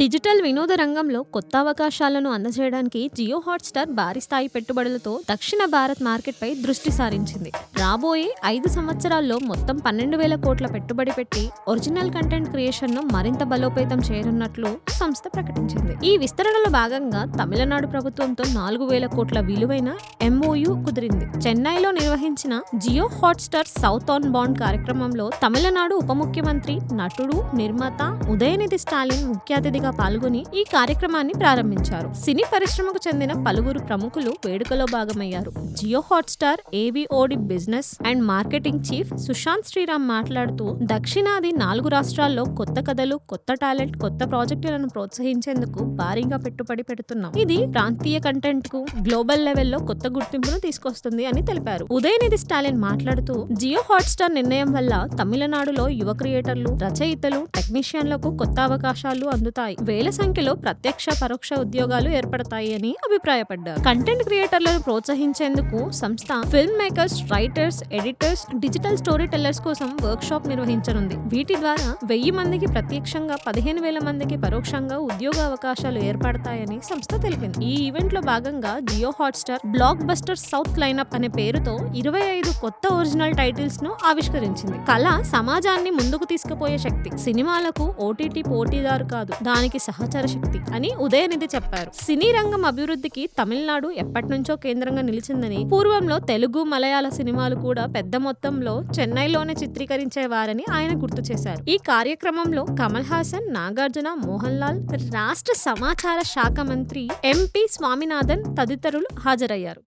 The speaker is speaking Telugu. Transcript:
డిజిటల్ వినోద రంగంలో కొత్త అవకాశాలను అందజేయడానికి జియో హాట్స్టార్ భారీ స్థాయి పెట్టుబడులతో దక్షిణ భారత్ మార్కెట్పై దృష్టి సారించింది. రాబోయే ఐదు సంవత్సరాల్లో మొత్తం పన్నెండు వేల కోట్ల పెట్టుబడి పెట్టి ఒరిజినల్ కంటెంట్ క్రియేషన్ను మరింత బలోపేతం చేయనున్నట్లు సంస్థ ప్రకటించింది. ఈ విస్తరణలో భాగంగా తమిళనాడు ప్రభుత్వంతో నాలుగు వేల కోట్ల విలువైన ఎంఓయు కుదిరింది. చెన్నైలో నిర్వహించిన Jio Hotstar south on bond కార్యక్రమంలో తమిళనాడు ఉప ముఖ్యమంత్రి నటుడు నిర్మాత ఉదయనిధి స్టాలిన్ ముఖ్య అతిథిగా పాల్గొని ఈ కార్యక్రమాన్ని ప్రారంభించారు. సినీ పరిశ్రమకు చెందిన పలువురు ప్రముఖులు వేడుకలో భాగమయ్యారు. Jio Hotstar AVOD business and marketing chief Sushant Sriram మాట్లాడుతూ దక్షిణాది నాలుగు రాష్ట్రాల్లో కొత్త కథలు కొత్త టాలెంట్ కొత్త ప్రాజెక్టులను ప్రోత్సహించేందుకు భారీగా పెట్టుబడి పెడుతున్నాం. ఇది ప్రాంతీయ కంటెంట్కు గ్లోబల్ లెవెల్లో కొత్త గుర్తింపును తీసుకొస్తుంది అని తెలిపారు. ఉదయనిధి స్టాలిన్ మాట్లాడుతూ జియో హాట్స్టార్ నిర్ణయం వల్ల తమిళనాడులో యువ క్రియేటర్లు రచయితలు టెక్నీషియన్లకు కొత్త అవకాశాలు అందుతాయి. వేల సంఖ్యలో ప్రత్యక్ష పరోక్ష ఉద్యోగాలు ఏర్పడతాయి అని అభిప్రాయపడ్డారు. కంటెంట్ క్రియేటర్లను ప్రోత్సహించేందుకు సంస్థ film makers writers editors digital story tellers కోసం వర్క్ షాప్ నిర్వహించనుంది. వీటి ద్వారా వెయ్యి మందికి ప్రత్యక్షంగా పదిహేను వేల మందికి పరోక్షంగా ఉద్యోగ అవకాశాలు ఏర్పడతాయని సంస్థ తెలిపింది. ఈ ఈవెంట్లో భాగంగా Jio Hotstar blockbuster south lineup అనే పేరుతో ఇరవై ఐదు కొత్త ఒరిజినల్ టైటిల్స్ను ఆవిష్కరించింది. కళ సమాజాన్ని ముందుకు తీసుకుపోయే శక్తి. సినిమాలకు ఓటీటీ పోటీదారు కాదు. దానికి సహచర శక్తి అని ఉదయనిధి చెప్పారు. సినీ రంగం అభివృద్ధికి తమిళనాడు ఎప్పటి నుంచో కేంద్రంగా నిలిచిందని పూర్వంలో తెలుగు మలయాళ సినిమాలు కూడా పెద్ద మొత్తంలో చెన్నైలోనే చిత్రీకరించేవారని ఆయన గుర్తు చేశారు. ఈ కార్యక్రమంలో కమల్ హాసన్ నాగార్జున మోహన్ లాల్ రాష్ట్ర సమాచార శాఖ మంత్రి ఎంపీ స్వామినాథన్ తదితరులు హాజరయ్యారు.